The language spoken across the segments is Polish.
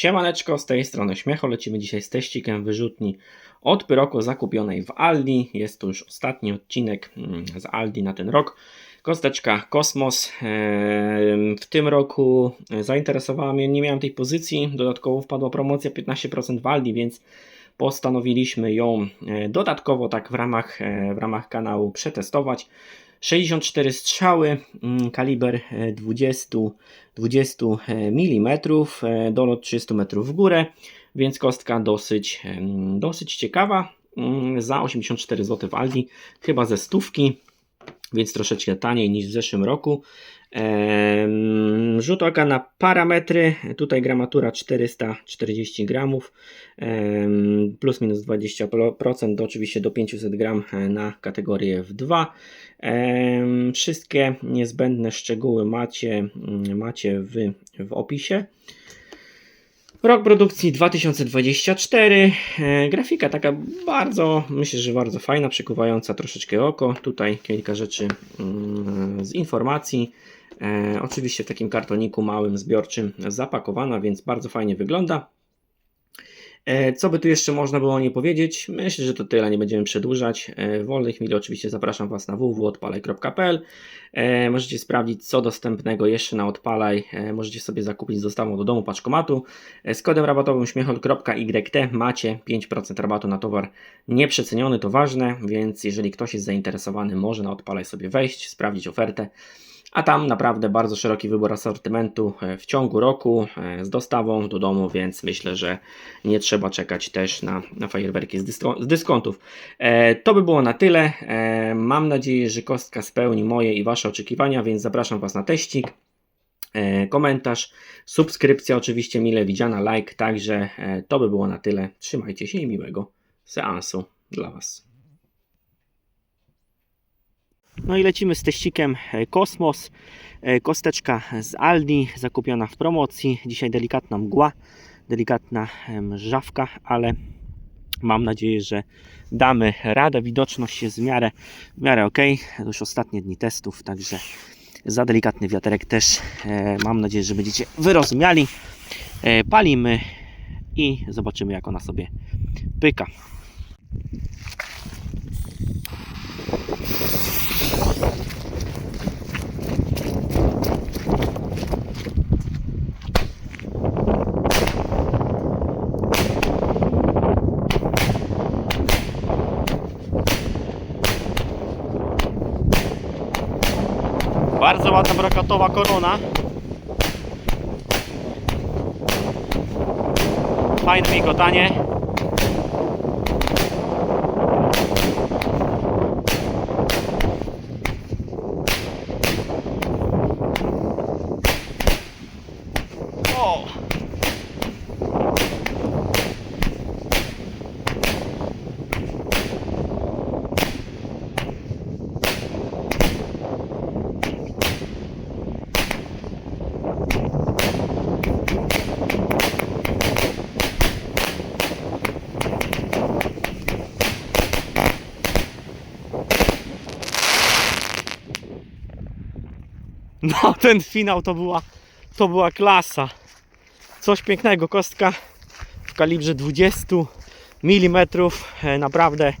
Siemaneczko, z tej strony Śmiecho. Lecimy dzisiaj z teścikiem wyrzutni od Pyroko zakupionej w Aldi. Jest to już ostatni odcinek mm, z Aldi na ten rok. Kosteczka Kosmos. Em, W tym roku zainteresowała mnie, nie miałem tej pozycji. Dodatkowo wpadła promocja 15% w Aldi, więc postanowiliśmy ją e, dodatkowo tak w ramach, e, w ramach kanału przetestować. 64 strzały, mm, kaliber e, 20, 20 mm, dolot 300 metrów w górę, więc kostka dosyć, dosyć ciekawa. Mm, Za 84 zł w Aldi, chyba ze stówki, więc troszeczkę taniej niż w zeszłym roku. Rzut oka na parametry. Tutaj gramatura 440 gramów, plus minus 20%, to oczywiście do 500 gram e, na kategorię F2. Em, Wszystkie niezbędne szczegóły macie, mm, macie w, w opisie. Rok produkcji 2024. E, grafika taka bardzo, myślę, że bardzo fajna, przykuwająca troszeczkę oko. Tutaj kilka rzeczy mm, z informacji. E, oczywiście w takim kartoniku małym, zbiorczym zapakowana, więc bardzo fajnie wygląda. E, Co by tu jeszcze można było nie powiedzieć? Myślę, że to tyle, nie będziemy przedłużać. E, W wolnej chwili oczywiście zapraszam Was na www.odpalaj.pl. E, Możecie sprawdzić, co dostępnego jeszcze na Odpalaj. Możecie sobie zakupić z dostawą do domu paczkomatu. Z kodem rabatowym śmiechol.yt macie 5% rabatu na towar nieprzeceniony, to ważne, więc jeżeli ktoś jest zainteresowany, może na Odpalaj sobie wejść, sprawdzić ofertę. A tam naprawdę bardzo szeroki wybór asortymentu e, w ciągu roku e, z dostawą do domu, więc myślę, że nie trzeba czekać też na, na fajerwerki z, dysko, z dyskontów. E, to by było na tyle. E, mam nadzieję, że kostka spełni moje i Wasze oczekiwania, więc zapraszam Was na teścik. E, komentarz, subskrypcja oczywiście mile widziana, like, także to by było na tyle. Trzymajcie się i miłego seansu dla Was. No i lecimy z teścikiem e, Kosmos. E, Kosteczka z Aldi, zakupiona w promocji. Dzisiaj delikatna mgła, delikatna em, żawka, ale mam nadzieję, że damy radę. Widoczność jest w miarę, w miarę ok. Już ostatnie dni testów, także za delikatny wiaterek też e, mam nadzieję, że będziecie wyrozumiali. Palimy i zobaczymy, jak ona sobie pyka. Bardzo ładna brokatowa korona. Fajne migotanie. No, ten finał to była, to była klasa. Coś pięknego. Kostka w kalibrze 20 mm. E, Naprawdę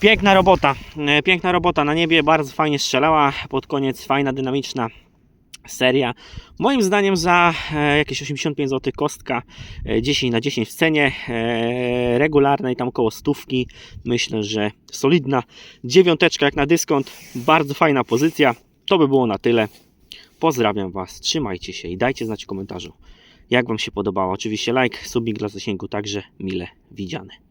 piękna robota. E, Piękna robota na niebie. Bardzo fajnie strzelała. Pod koniec fajna, dynamiczna seria. Moim zdaniem za e, jakieś 85 zł kostka e, 10 na 10 w cenie regularnej, tam około stówki. Myślę, że solidna dziewiąteczka jak na dyskont. Bardzo fajna pozycja. To by było na tyle. Pozdrawiam Was, trzymajcie się i dajcie znać w komentarzu, jak Wam się podobało. Oczywiście like, subik dla zasięgu także mile widziany.